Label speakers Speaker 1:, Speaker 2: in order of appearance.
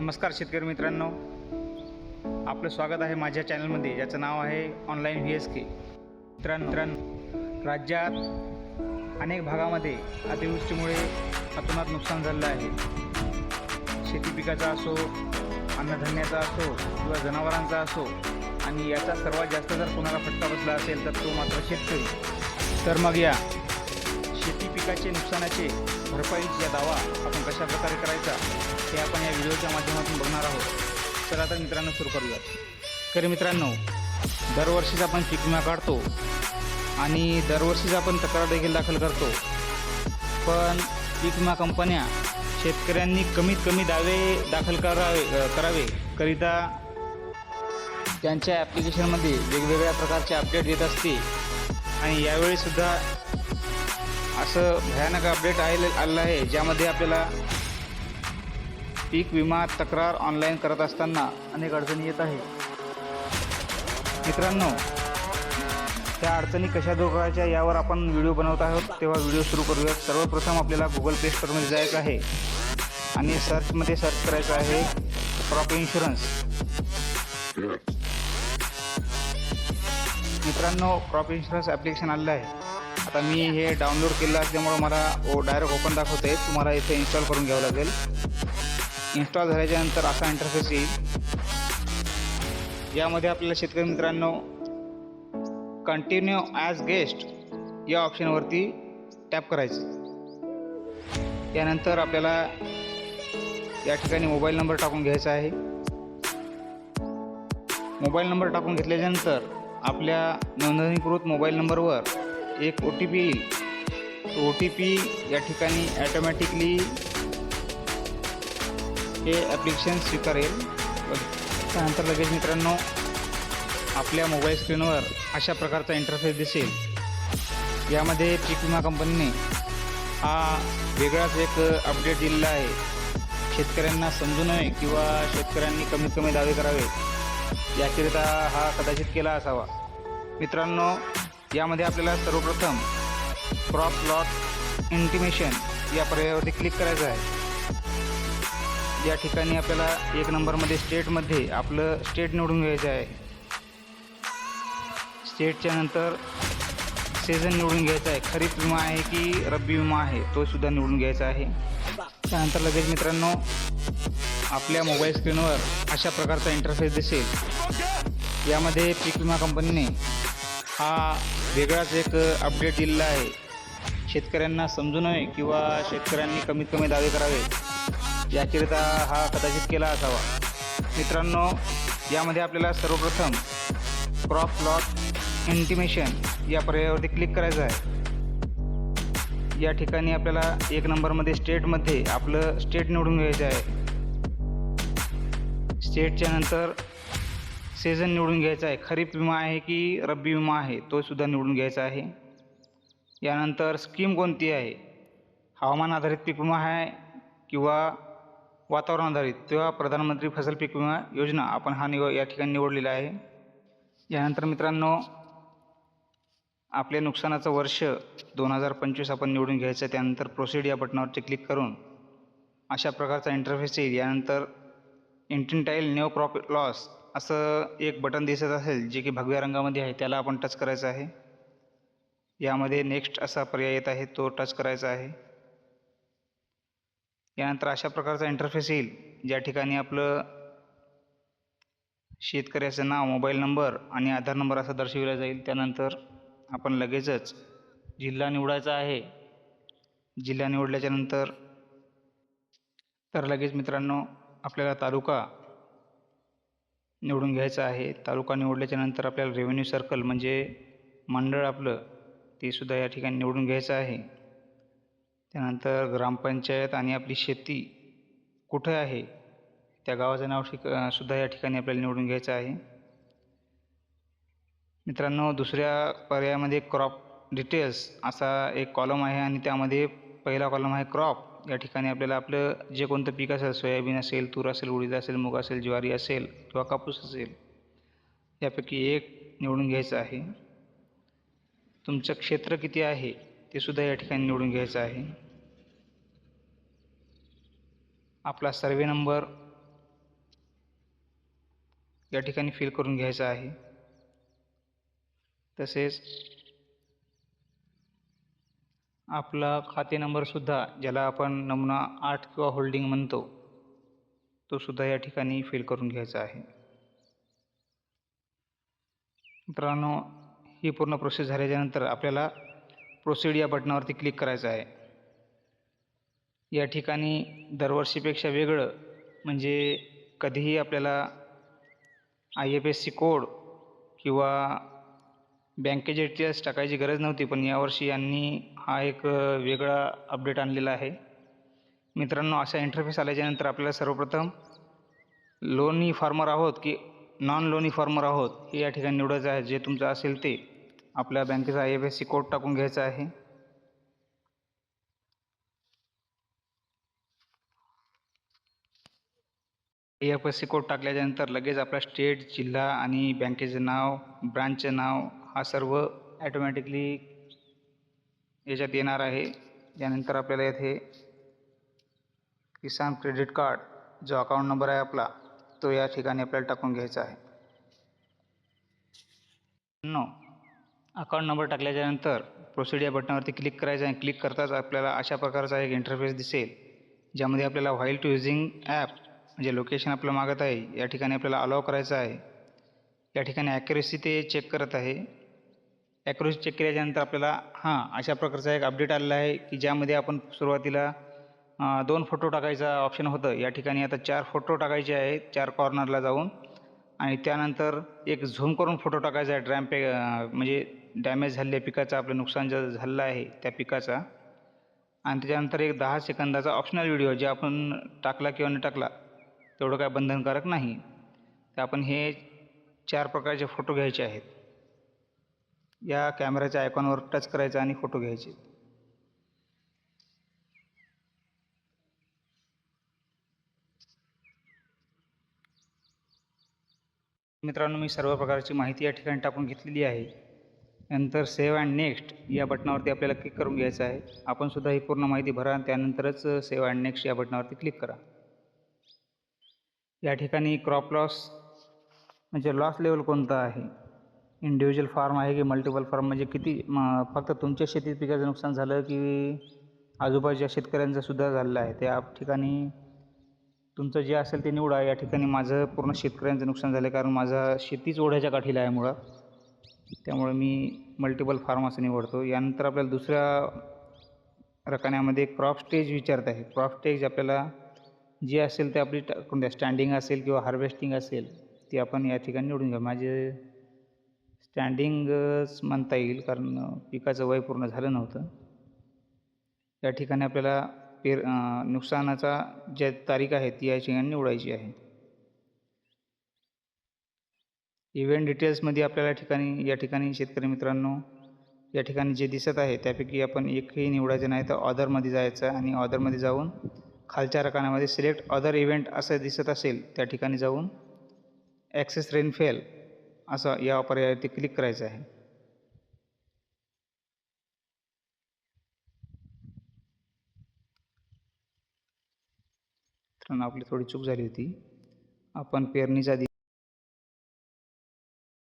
Speaker 1: नमस्कार शेतकरी मित्रांनो. आपलं स्वागत आहे माझ्या चॅनलमध्ये. ज्याचं नाव आहे ऑनलाईन व्ही एस के. मित्रांनो राज्यात अनेक भागामध्ये अतिवृष्टीमुळे अतोनात नुकसान झालेलं आहे. शेती पिकाचा असो अन्नधान्याचा असो किंवा जनावरांचा असो आणि याचा सर्वात जास्त जर कोणाला फटका बसला असेल तर तो मात्र शेतकरी. तर मग या शेती पिकाचे नुकसानाचे भरपाईचा दावा आपण कशा प्रकारे करायचा? हे आपण या व्हिडिओच्या माध्यमातून बघणार आहोत. चला तर मित्रांनो सुरू करूया तर मित्रांनो दरवर्षीच आपण पीक विमा काढतो आणि दरवर्षीच आपण तक्रार देखील दाखल करतो. पण पीक विमा कंपन्या शेतकऱ्यांनी कमीत कमी दावे दाखल करावे करावे. करिता त्यांच्या ॲप्लिकेशनमध्ये वेगवेगळ्या प्रकारचे अपडेट येत असते. आणि यावेळीसुद्धा असं भयानक अपडेट आले आलेलं आहे ज्यामध्ये आपल्याला पीक विमा तक्रार ऑनलाईन करत असताना अनेक अडचणी येत आहे मित्रांनो त्या अडचणी कशा दूर करायच्या यावर आपण व्हिडिओ बनवत आहोत तेव्हा व्हिडिओ सुरू करूयात. सर्वप्रथम आपल्याला गुगल प्ले स्टोरमध्ये जायचं आहे. आणि सर्चमध्ये सर्च करायचं आहे क्रॉप इन्शुरन्स मित्रांनो क्रॉप इन्शुरन्स ॲप्लिकेशन आलेलं आहे. आता मी हे डाउनलोड केलं असल्यामुळं मला ओ डायरेक्ट ओपन दाखवते तुम्हाला इथे इन्स्टॉल करून घ्यावं लागेल. इन्स्टॉल झाल्याच्यानंतर असा इंटरफेस येईल. यामध्ये आपल्याला शेतकरी मित्रांनो कंटिन्यू ॲज गेस्ट या ऑप्शनवरती टॅप करायचं. त्यानंतर आपल्याला या ठिकाणी मोबाईल नंबर टाकून घ्यायचा आहे. मोबाईल नंबर टाकून घेतल्याच्यानंतर आपल्या नोंदणीकृत मोबाईल नंबरवर एक ओ टी पी येईल. तो ओ टी पी या ठिकाणी ॲटोमॅटिकली हे ॲप्लिकेशन स्वीकारेल. त्यानंतर लगेच मित्रांनो आपल्या मोबाईल स्क्रीनवर अशा प्रकारचा इंटरफेस दिसेल. यामध्ये पीक विमा कंपनीने हा वेगळाच एक अपडेट दिलेला आहे. शेतकऱ्यांना समजू नये किंवा शेतकऱ्यांनी कमीत कमी दावे करावे याकरिता हा कदाचित केला असावा. मित्रांनो यामध्ये आपल्याला सर्वप्रथम क्रॉप लॉट इंटिमेशन या पर्यायावरती क्लिक करायचं आहे. या ठिकाणी आपल्याला एक नंबरमध्ये स्टेटमध्ये आपलं स्टेट निवडून घ्यायचं आहे. स्टेटच्या नंतर सीझन निवडून घ्यायचा आहे. खरीप विमा आहे की रब्बी विमा आहे तो सुद्धा निवडून घ्यायचा आहे. त्यानंतर लगेच मित्रांनो आपल्या मोबाईल स्क्रीनवर अशा प्रकारचा इंटरफेस दिसेल. यामध्ये पीक विमा कंपनीने हा वेगळाच एक अपडेट दिलेला आहे. शेतकऱ्यांना समजू नये किंवा शेतकऱ्यांनी कमीत कमी दावे करावे याकरिता हा कदाचित केला असावा. मित्रांनो यामध्ये आपल्याला सर्वप्रथम क्रॉप लॉट इंटिमेशन या पर्यायावरती क्लिक करायचं आहे. या ठिकाणी आपल्याला एक नंबरमध्ये स्टेटमध्ये आपलं स्टेट निवडून घ्यायचं आहे. स्टेटच्या नंतर सीझन निवडून घ्यायचा आहे. खरीप विमा आहे की रब्बी विमा आहे तो सुद्धा निवडून घ्यायचा आहे. यानंतर स्कीम कोणती आहे? हवामान आधारित पीक विमा आहे किंवा वातावरण आधारित तेव्हा प्रधानमंत्री फसल पीक विमा योजना आपण हा निव या ठिकाणी निवडलेला आहे. यानंतर मित्रांनो आपल्या नुकसानाचं वर्ष दोन हजार पंचवीस आपण निवडून घ्यायचं त्यानंतर प्रोसिड या बटनावरती क्लिक करून अशा प्रकारचा इंटरफेस येईल. यानंतर इंटिनटाईल न्यू प्रॉफिट लॉस असं एक बटन दिसत असेल जे की भगव्या रंगामध्ये आहे त्याला आपण टच करायचं आहे. यामध्ये नेक्स्ट असा पर्याय येत आहे तो टच करायचा आहे. यानंतर अशा प्रकारचा इंटरफेस येईल. ज्या ठिकाणी आपलं शेतकऱ्याचं नाव मोबाईल नंबर आणि आधार नंबर असा दर्शविला जाईल. त्यानंतर आपण लगेचच जिल्हा निवडायचा आहे. जिल्हा निवडल्याच्यानंतर तर लगेच मित्रांनो आपल्याला तालुका निवडून घ्यायचा आहे. तालुका निवडल्याच्यानंतर आपल्याला रेव्हेन्यू सर्कल म्हणजे मंडळ आपलं ते सुद्धा या ठिकाणी निवडून घ्यायचं आहे. त्यानंतर ग्रामपंचायत आणि आपली शेती कुठं आहे? त्या गावाचं नाव ठिक सुद्धा या ठिकाणी आपल्याला निवडून घ्यायचं आहे. मित्रांनो दुसऱ्या पर्यायामध्ये क्रॉप डिटेल्स असा एक कॉलम आहे आणि त्यामध्ये पहिला कॉलम आहे क्रॉप. या ठिकाणी आपल्याला आपलं जे कोणतं पीक असेल सोयाबीन असेल तूर असेल उडीद असेल मूग असेल ज्वारी असेल किंवा कापूस असेल यापैकी एक निवडून घ्यायचं आहे. तुमचं क्षेत्र किती आहे? ते सुद्धा या ठिकाणी निवडून घ्यायचं आहे. आपला सर्वे नंबर या ठिकाणी फिल करून घ्यायचा आहे. तसेच आपला खाते नंबरसुद्धा ज्याला आपण नमुना आठ किंवा होल्डिंग म्हणतो तो सुद्धा या ठिकाणी फिल करून घ्यायचा आहे. मित्रांनो ही पूर्ण प्रोसेस झाल्याच्यानंतर आपल्याला प्रोसीड या बटनावरती क्लिक करायचं आहे. या ठिकाणी दरवर्षीपेक्षा वेगळं म्हणजे कधीही आपल्याला I F S C code किंवा बँकेचे डिटेल्स टाकायची गरज नव्हती पण यावर्षी यांनी हा एक वेगळा अपडेट आणलेला आहे. मित्रांनो असा इंटरफेस आल्याच्यानंतर आपल्याला सर्वप्रथम लोनी फार्मर आहोत की नॉन लोनी फार्मर आहोत हे या ठिकाणी निवडायचं आहे. जे तुमचं असेल ते. आपल्या बँकेचा I F S C code टाकून घ्यायचा आहे. I F S C code टाकल्याच्यानंतर लगेच आपला स्टेट जिल्हा आणि बँकेचं नाव ब्रांचचं नाव हा सर्व ॲटोमॅटिकली याच्यात येणार आहे. यानंतर आपल्याला येथे किसान क्रेडिट कार्ड जो अकाउंट नंबर आहे आपला तो या ठिकाणी आपल्याला टाकून घ्यायचा आहे. नो अकाउंट नंबर टाकल्याच्यानंतर प्रोसिड या बटनावरती क्लिक करायचं आहे क्लिक करताच आपल्याला अशा प्रकारचा एक इंटरफेस दिसेल ज्यामध्ये आपल्याला व्हाईल टू युझिंग ॲप म्हणजे लोकेशन आपलं मागत आहे या ठिकाणी आपल्याला अलाव करायचं आहे. या ठिकाणी ॲक्युरेसी ते चेक करत आहे. ॲक्युरेसी चेक केल्याच्यानंतर आपल्याला हां अशा प्रकारचा एक अपडेट आलेला आहे की ज्यामध्ये आपण सुरुवातीला दोन फोटो टाकायचा ऑप्शन होतं. या ठिकाणी आता चार फोटो टाकायचे आहेत चार कॉर्नरला जाऊन. आणि त्यानंतर एक झूम करून फोटो टाकायचा आहे ड्रॅम पे म्हणजे डॅमेज झालेल्या पिकाचा आपलं नुकसान जे झालेलं आहे त्या पिकाचा. आणि त्याच्यानंतर एक दहा सेकंदाचा ऑप्शनल व्हिडिओ जे आपण टाकला किंवा न टाकला तेवढं काय बंधनकारक नाही. तर आपण हे चार प्रकारचे फोटो घ्यायचे आहेत. या कॅमेऱ्याच्या आयकॉनवर टच करायचं आणि फोटो घ्यायचे. मित्रांनो मी सर्व प्रकारची माहिती या ठिकाणी टाकून घेतलेली आहे. नंतर सेव्ह अँड नेक्स्ट या बटनावरती आपल्याला क्लिक करून घ्यायचं आहे. आपण सुद्धा ही पूर्ण माहिती भरा त्यानंतरच सेव्ह अँड नेक्स्ट या बटनावरती क्लिक करा. या ठिकाणी क्रॉप लॉस म्हणजे लॉस लेवल कोणतं आहे? इंडिव्हिज्युअल फार्म आहे की मल्टिपल फार्म म्हणजे किती म फक्त तुमच्या शेतीत पिकाचं नुकसान झालं की आजूबाजूच्या शेतकऱ्यांचं सुद्धा झालेलं आहे? त्या ठिकाणी तुमचं जे असेल ते निवडा. या ठिकाणी माझं पूर्ण शेतकऱ्यांचं नुकसान झालं कारण माझा शेतीच ओढ्याच्या काठीला आहे मुळात. त्यामुळे मी मल्टिपल फार्मासी निवडतो. यानंतर आपल्याला दुसऱ्या रकान्यामध्ये क्रॉप स्टेज विचारत आहे. क्रॉप स्टेज आपल्याला जे असेल ते आपली टाकून द्या स्टँडिंग असेल किंवा हार्वेस्टिंग असेल ते आपण या ठिकाणी निवडून घ्या माझे स्टँडिंगच म्हणता येईल कारण पिकाचं वय पूर्ण झालं नव्हतं. या ठिकाणी आपल्याला पेर नुकसानाचा ज्या तारीख आहे ती या ठिकाणी निवडायची आहे. इव्हेंट डिटेल्समध्ये आपल्याला ठिकाणी या ठिकाणी शेतकरी मित्रांनो या ठिकाणी जे दिसत आहे त्यापैकी आपण एकही निवडायचं नाही तर ऑदरमध्ये जायचं आणि ऑदरमध्ये जाऊन खालच्या रकान्यामध्ये सिलेक्ट अदर इव्हेंट असं दिसत असेल त्या ठिकाणी जाऊन ॲक्सेस रेनफेल असं या पर्यायावरती क्लिक करायचं आहे. तर आपली थोडी चूक झाली होती. आपण पेरणीच्या आधी